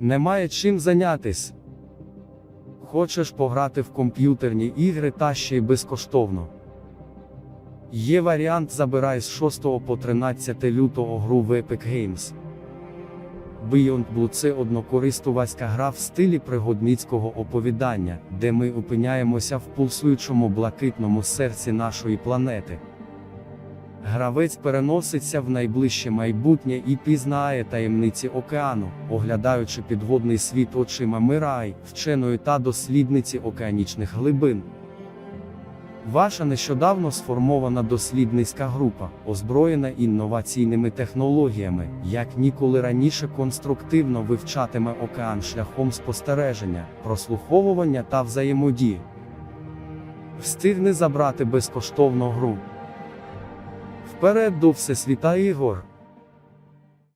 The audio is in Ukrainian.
Немає чим зайнятись. Хочеш пограти в комп'ютерні ігри та ще й безкоштовно. Є варіант забирай з 6 по 13 лютого гру в Epic Games. Beyond Blue це однокористувацька гра в стилі пригодницького оповідання, де ми опиняємося в пулсуючому блакитному серці нашої планети. Гравець переноситься в найближче майбутнє і пізнає таємниці океану, оглядаючи підводний світ очима Мирай, вченої та дослідниці океанічних глибин. Ваша нещодавно сформована дослідницька група, озброєна інноваційними технологіями, як ніколи раніше конструктивно вивчатиме океан шляхом спостереження, прослуховування та взаємодії. Встигни забрати безкоштовну гру. Вперед до Всесвіта ігор!